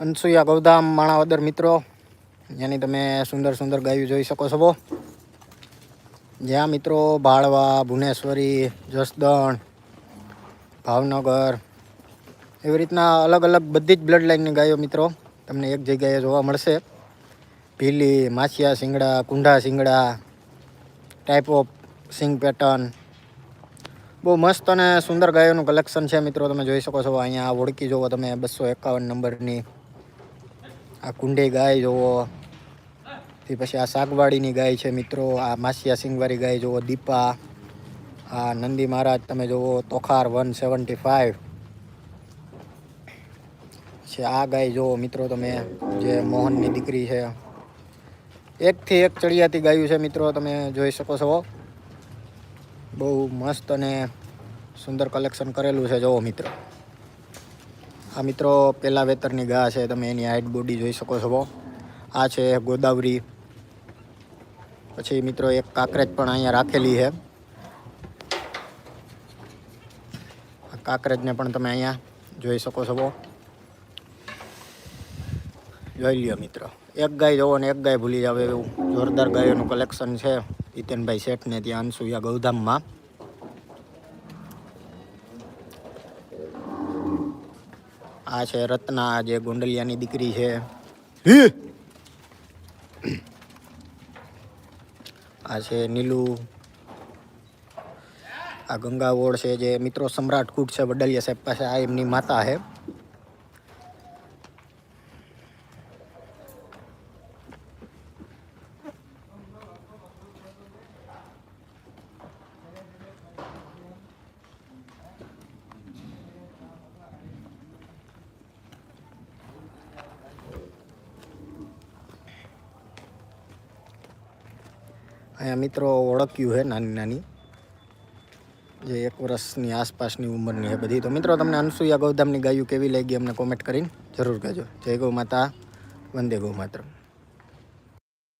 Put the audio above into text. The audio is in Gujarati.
અનસુયા ગૌધામ માણાવદર મિત્રો, જેની તમે સુંદર સુંદર ગાયું જોઈ શકો છો જ્યાં મિત્રો ભાળવા, ભુવનેશ્વરી, જસદણ, ભાવનગર, એવી રીતના અલગ અલગ બધી જ બ્લડ લાઇનની ગાયો મિત્રો તમને એક જગ્યાએ જોવા મળશે. ભીલી, માછિયા શિંગડા, કુંઢા શિંગડા ટાઈપ ઓફ સિંગ પેટર્ન બહુ મસ્ત અને સુંદર ગાયોનું કલેક્શન છે મિત્રો, તમે જોઈ શકો છો. અહીંયા ઓળખી જુઓ તમે, બસો એકાવન નંબરની. આ કુંડી ગાય જુઓ તે પછી આ શાકવાડીની ગાય છે મિત્રો, આ માસિયા સિંગવાળી ગાય જુઓ દીપા, આ નંદી મહારાજ તમે જુઓ તોખાર વન સેવન્ટી ફાઇવ છે આ ગાય જુઓ મિત્રો તમે, જે મોહનની દીકરી છે. એકથી એક ચડિયાતી ગાયું છે મિત્રો તમે જોઈ શકો છો. બહુ મસ્ત અને સુંદર કલેક્શન કરેલું છે જુઓ મિત્રો. આ મિત્રો પહેલાં વેતરની ગા છે, તમે એની હાઇટ બોડી જોઈ શકો છો આ છે ગોદાવરી. પછી મિત્રો, એક કાંકરેજ પણ અહીંયા રાખેલી છે. કાંકરેજને પણ તમે અહીંયા જોઈ શકો છો જોઈ લ્યો મિત્રો. એક ગાય જોવો ને એક ગાય ભૂલી જાવ એવું જોરદાર ગાયોનું કલેક્શન છે. જીતેનભાઈ શેઠને ત્યાં અનસુયા ગૌધામમાં. આ છે રત્ના જે ગોંડલિયાની દીકરી છે. આ છે નીલુ. આ ગંગાવોળ છે જે મિત્રો સમ્રાટ કૂટ છે વડલિયા સાહેબ પાસે આ એમની માતા છે. અહીંયા મિત્રો ઓળખ્યું છે નાની નાની. જે એક વર્ષની આસપાસની ઉંમરની છે બધી. તો મિત્રો તમને અનસુયા ગૌધામની ગાયું કેવી લાગી અમને કોમેન્ટ કરીને જરૂર કહેજો. જય ગૌ માતા, વંદે ગૌ માતરમ.